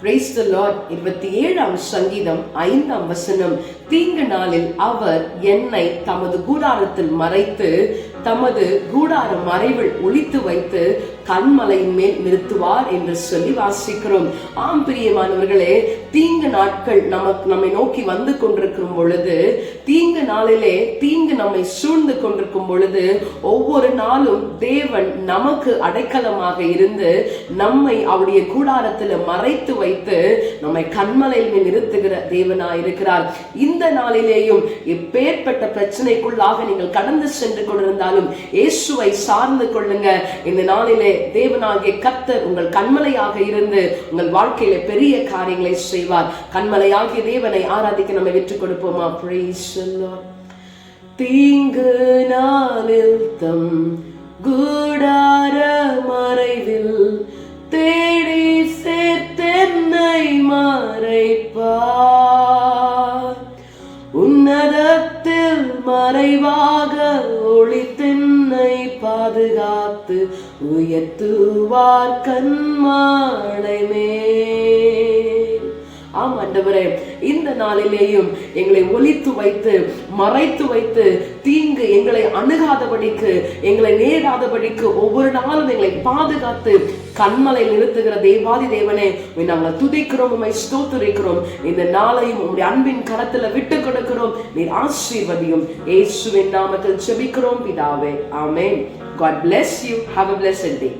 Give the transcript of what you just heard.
Praise the Lord இருபத்தி ஏழாம் சங்கீதம் ஐந்தாம் வசனம். தீங்கு நாளில் அவர் என்னை தமது கூடாரத்தில் மறைத்து தமது கூடார மறைவில் ஒழித்து வைத்து கண்மலையின் மேல் நிறுத்துவார் என்று சொல்லி வாசிக்கிறோம். ஆம் பிரியமானவர்களே தீங்கு நாட்கள் நமக்கு நம்மை நோக்கி வந்து கொண்டிருக்கும் பொழுது தீங்கு நாளிலே தீங்கு நம்மை சூழ்ந்து கொண்டிருக்கும் பொழுது ஒவ்வொரு நாளும் தேவன் நமக்கு அடைக்கலமாக இருந்து நம்மை அவருடைய கூடாரத்தில் மறைத்து வைத்து நம்மை கண்மலையில் மேல் நிறுத்துகிற தேவனாய் இருக்கிறார். இந்த நாளிலேயும் எப்பேற்பட்ட பிரச்சனைக்குள்ளாக நீங்கள் கடந்து சென்று கொண்டிருந்தாலும் இயேசுவை சார்ந்து கொள்ளுங்க. இந்த நாளிலே தேவனாகிய கத்தர் உங்கள் கண்மலையாக இருந்து உங்கள் வாழ்க்கையில பெரிய காரியங்களை செய்வார். கண்மலையாகிய தேவனை ஆராதிக்க நம்ம வெற்றி கொடுப்போமா? தீங்கு நாளில் தம் கூடார மறைவில் தேடி சேர்த்தென்னை மறைப்பா உன்னத மறைவாக ஒளி தென்னை பாதுகாத்து உயர்த்துவார் கண்மாடை மேல். ஆம் ஆண்டவரே இந்த நாளிலேயும் எங்களை ஒழித்து வைத்து மறைத்து வைத்து தீ எங்களை அணுகாதபடிக்கு எங்களை நேராதபடிக்கு ஒவ்வொரு நாளும் எங்களை பாதுகாத்து கண்மலை நிறுத்துகிற தேவாதி தேவனே உம்மை நாங்கள் துதிக்கிறோம் உண்மை ஸ்தோத்துரைக்கிறோம். இந்த நாளையும் உங்களுடைய அன்பின் கரத்துல விட்டு கொடுக்கிறோம். நீர் ஆசீர்வதியும். ஏசுவின் நாமத்தில் செபிக்கிறோம் பிதாவே. ஆமேன். God bless you. Have a blessed day.